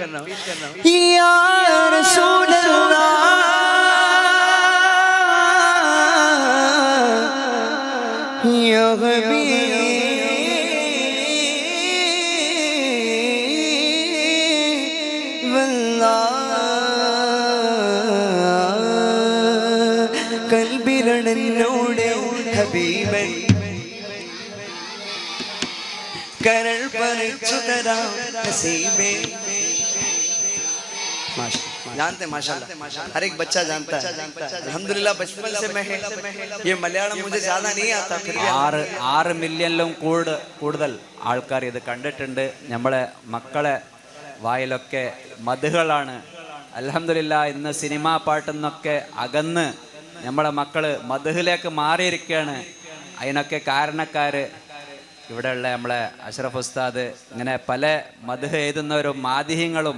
या रसूल अल्लाह या हबीब अल्लाह കൽബിലണന്നോടെ ഹബീബൻ കരൾ പറിച്ചു തരാം നസീബേ जानते हैं माशाल्लाह हर एक बच्चा जानता है अल्हम्दुलिल्लाह बचपन से मैं ये मलयालम मुझे ज्यादा नहीं आता फिर भी ആറ് ആറ് മില്യണിലും കൂടു കൂടുതൽ ആൾക്കാർ ഇത് കണ്ടിട്ടുണ്ട് നമ്മളെ മക്കളെ വായിലൊക്കെ മധുകളാണ് അലഹമില്ല ഇന്ന് സിനിമാ പാട്ടെന്നൊക്കെ അകന്ന് നമ്മളെ മക്കള് മധുഹിലേക്ക് മാറിയിരിക്കുകയാണ് അതിനൊക്കെ കാരണക്കാര് ഇവിടെയുള്ള നമ്മളെ അഷ്റഫ് ഉസ്താദ് ഇങ്ങനെ പല മധുഹ എഴുതുന്നവരും മാതിഹ്യങ്ങളും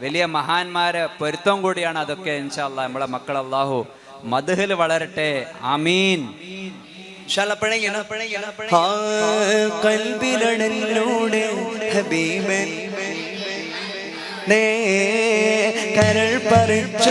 വലിയ മഹാന്മാരെ പൊരുത്തം കൂടിയാണ് അതൊക്കെ ഇൻഷാല്ല നമ്മളെ മക്കൾ അള്ളാഹു മധുഹൽ വളരട്ടെ. അമീൻ കൽബിലൂടെ കരൾ പറിച്ചു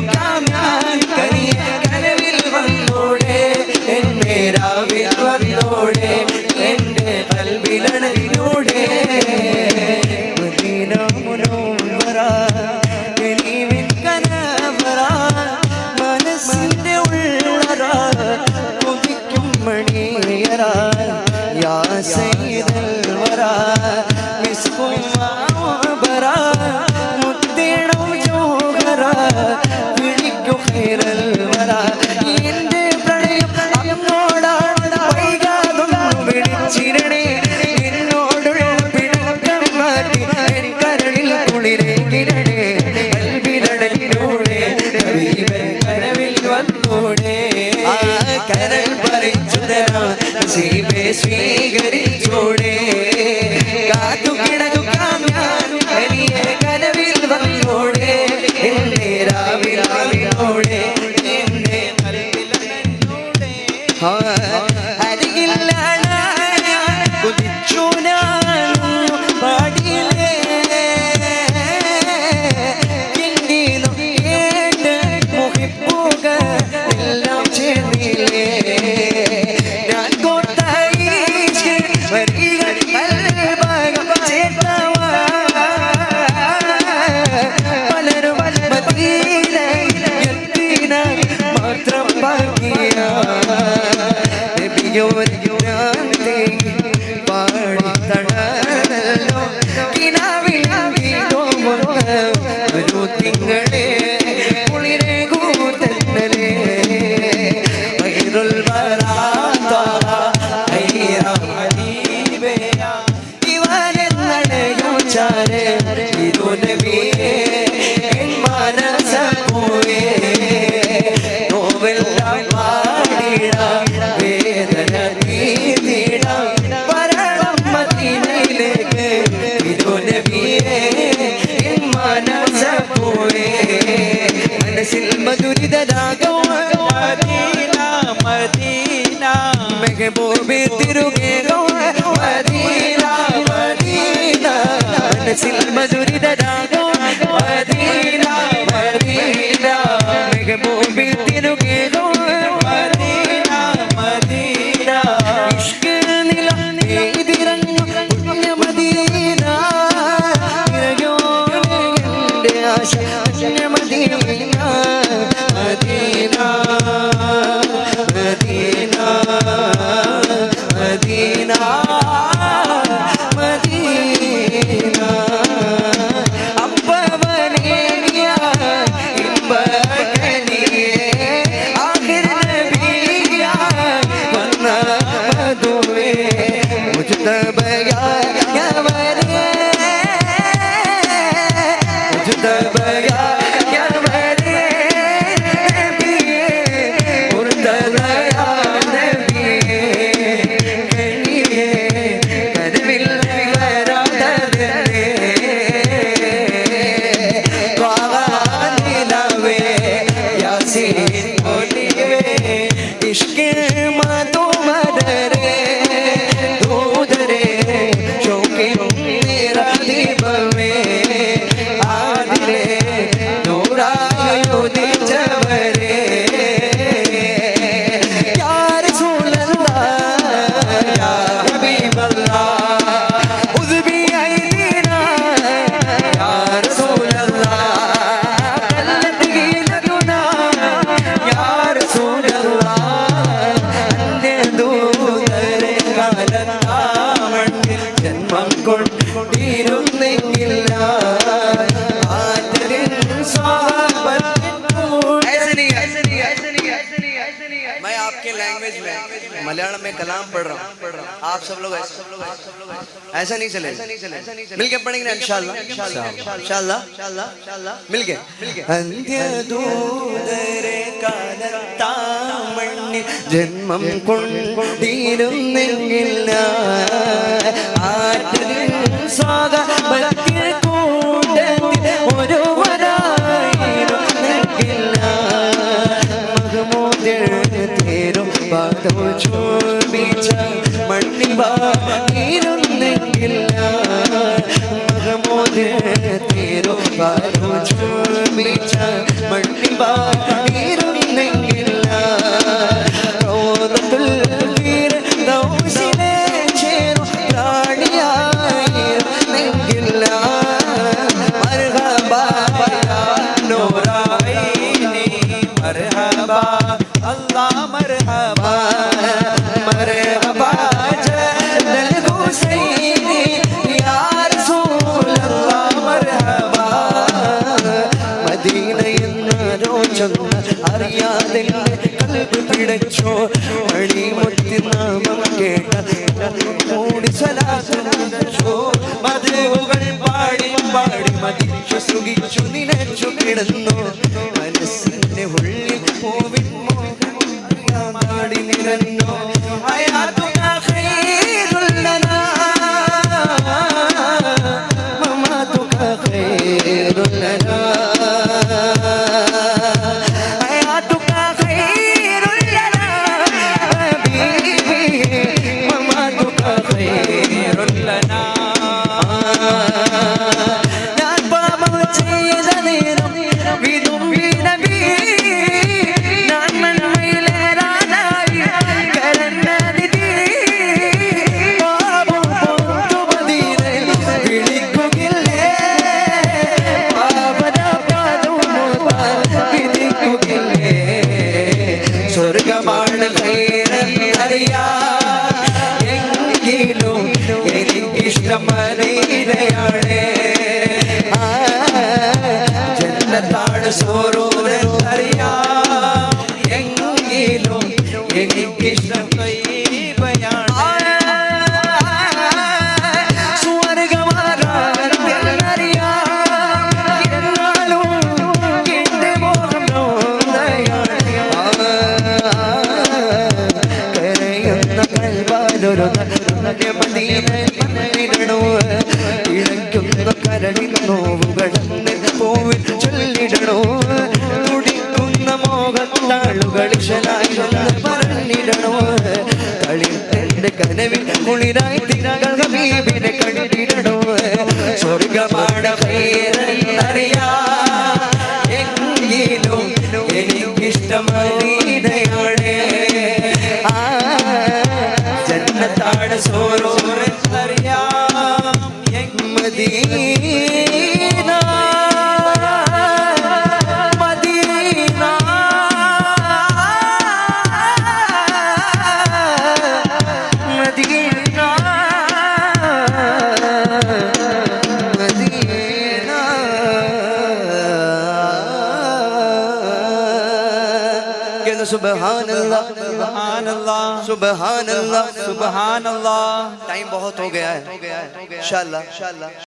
same. give it നബിയേ മനസ്സ പോയേ മനസ്സിൽ മധുരിതരാഗം മദീന മദീന മെഹബൂബി തിരുകേരോ മദീന മദീന മനസ്സിൽ മധുരിതരാഗം മദീന उजत बघा गवरे उजत बघा आप सब लोग ऐसा नहीं चले मिल के पढ़ेंगे इंशाल्लाह मिल के ജന്മം കൊണ്ടിരുന്നെങ്കിൽ ആറ്റിൽ സ്വാഗതം রোগী চুনি रमरे നാളുകൾ ഇഷനായിരുന്നു പറഞ്ഞിടണോ കളിന്റെ കനവിൽ കുളിരായി തിരകൾ ഹബീബിനെ കണ്ടിടണോ സ്വർഗമാണ് പേരറിയാ എങ്കിലും എനിക്കിഷ്ടമറിയടേ ജന്മത്താണ് സോറോറിയാം മദീന सुबहान अल्लाह टाइम बहुत हो गया है इंशाल्लाह